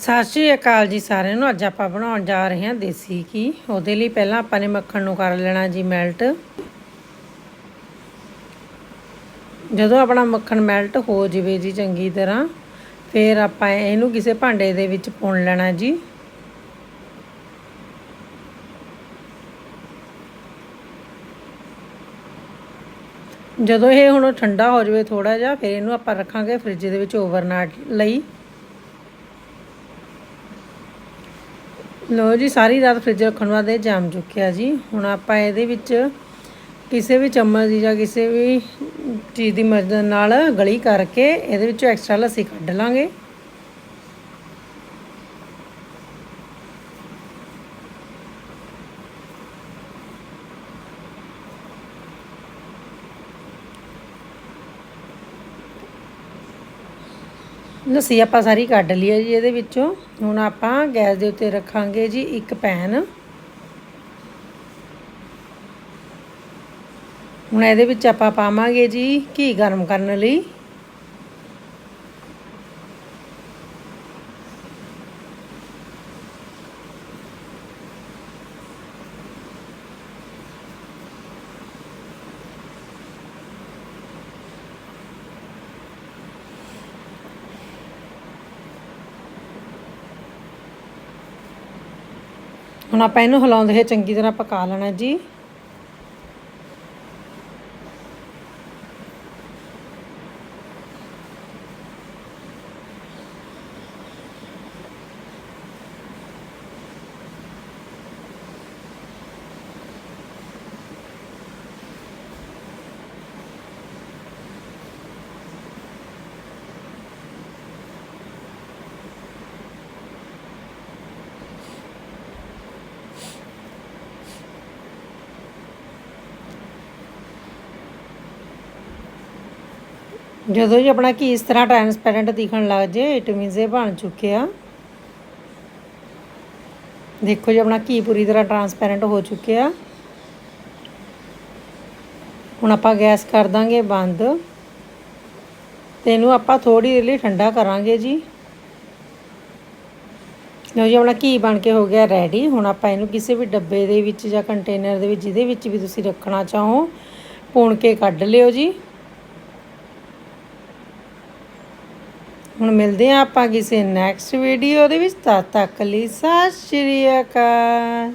ਸਤਿ ਸ਼੍ਰੀ ਅਕਾਲ ਜੀ ਸਾਰਿਆਂ ਨੂੰ। ਅੱਜ ਆਪਾਂ ਬਣਾਉਣ ਜਾ ਰਹੇ ਹਾਂ ਦੇਸੀ ਘੀ। ਉਹਦੇ ਲਈ ਪਹਿਲਾਂ ਆਪਾਂ ਨੇ ਮੱਖਣ ਨੂੰ ਕਰ ਲੈਣਾ ਜੀ ਮੈਲਟ ਜਦੋਂ ਆਪਣਾ ਮੱਖਣ ਮੈਲਟ ਹੋ ਜਾਵੇ ਜੀ ਚੰਗੀ ਤਰ੍ਹਾਂ, ਫਿਰ ਆਪਾਂ ਇਹਨੂੰ ਕਿਸੇ ਭਾਂਡੇ ਦੇ ਵਿੱਚ ਪੁਣ ਲੈਣਾ ਜੀ। ਜਦੋਂ ਇਹ ਹੁਣ ਠੰਡਾ ਹੋ ਜਾਵੇ ਥੋੜਾ ਜਿਹਾ, ਫਿਰ ਇਹਨੂੰ ਆਪਾਂ ਰੱਖਾਂਗੇ ਫ੍ਰਿਜ ਦੇ ਵਿੱਚ ਓਵਰਨਾਈਟ ਲਈ। ਲੋ ਜੀ, ਸਾਰੀ ਰਾਤ ਫ੍ਰਿਜ ਰੱਖਣ ਬਾਅਦ ਇਹ ਜੰਮ ਚੁੱਕਿਆ ਜੀ। ਹੁਣ ਆਪਾਂ ਇਹਦੇ ਵਿੱਚ ਕਿਸੇ ਵੀ ਚਮਚ ਦੀ ਜਾਂ ਕਿਸੇ ਵੀ ਚੀਜ਼ ਦੀ ਮਦਦ ਨਾਲ ਗਲੀ ਕਰਕੇ ਇਹਦੇ ਵਿੱਚੋਂ ਐਕਸਟਰਾ ਲੱਸੀ ਕੱਢ ਲਾਂਗੇ। ਲੱਸੀ ਆਪਾਂ ਸਾਰੀ ਕੱਢ ਲਈ ਹੈ ਜੀ ਇਹਦੇ ਵਿੱਚੋਂ। ਹੁਣ ਆਪਾਂ ਗੈਸ ਦੇ ਉੱਤੇ ਰੱਖਾਂਗੇ ਜੀ ਇੱਕ ਪੈਨ। ਹੁਣ ਇਹਦੇ ਵਿੱਚ ਆਪਾਂ ਪਾਵਾਂਗੇ ਜੀ ਘੀ ਗਰਮ ਕਰਨ ਲਈ। ਹੁਣ ਆਪਾਂ ਇਹਨੂੰ ਹਿਲਾਉਂਦੇ ਹੋਏ ਚੰਗੀ ਤਰ੍ਹਾਂ ਪਕਾ ਲੈਣਾ ਜੀ। ਜਦੋਂ ਜੀ ਆਪਣਾ ਘੀ ਇਸ ਤਰ੍ਹਾਂ ਟ੍ਰਾਂਸਪੈਰੈਂਟ ਦਿਖਣ ਲੱਗ ਜੇ ਇਟ ਮੀਨਸ ਇਹ ਬਣ ਚੁੱਕਿਆ ਦੇਖੋ ਜੀ ਆਪਣਾ ਘੀ ਪੂਰੀ ਤਰ੍ਹਾਂ ਟ੍ਰਾਂਸਪੈਰੈਂਟ ਹੋ ਚੁੱਕਿਆ ਹੁਣ ਆਪਾਂ ਗੈਸ ਕਰ ਦਾਂਗੇ ਬੰਦ। ਤੇ ਇਹਨੂੰ ਆਪਾਂ ਥੋੜੀ ਦੇਰ ਲਈ ਠੰਡਾ ਕਰਾਂਗੇ ਜੀ। ਲਓ ਜੀ ਆਪਣਾ ਘੀ ਬਣ ਕੇ ਹੋ ਗਿਆ ਰੈਡੀ ਹੁਣ ਆਪਾਂ ਇਹਨੂੰ ਕਿਸੇ ਵੀ ਡੱਬੇ ਦੇ ਵਿੱਚ ਜਾਂ ਕੰਟੇਨਰ ਦੇ ਵਿੱਚ, ਜਿਹਦੇ ਵਿੱਚ ਵੀ ਤੁਸੀਂ ਰੱਖਣਾ ਚਾਹੋ ਪੁਣ ਕੇ ਕੱਢ ਲਿਓ ਜੀ। ਹੁਣ ਮਿਲਦੇ ਆ ਆਪਾਂ ਕਿਸੇ ਨੈਕਸਟ ਵੀਡੀਓ ਦੇ ਵਿੱਚ। ਤਦ ਤੱਕ ਲਈ ਸਤਿ ਸ਼੍ਰੀ ਅਕਾਲ।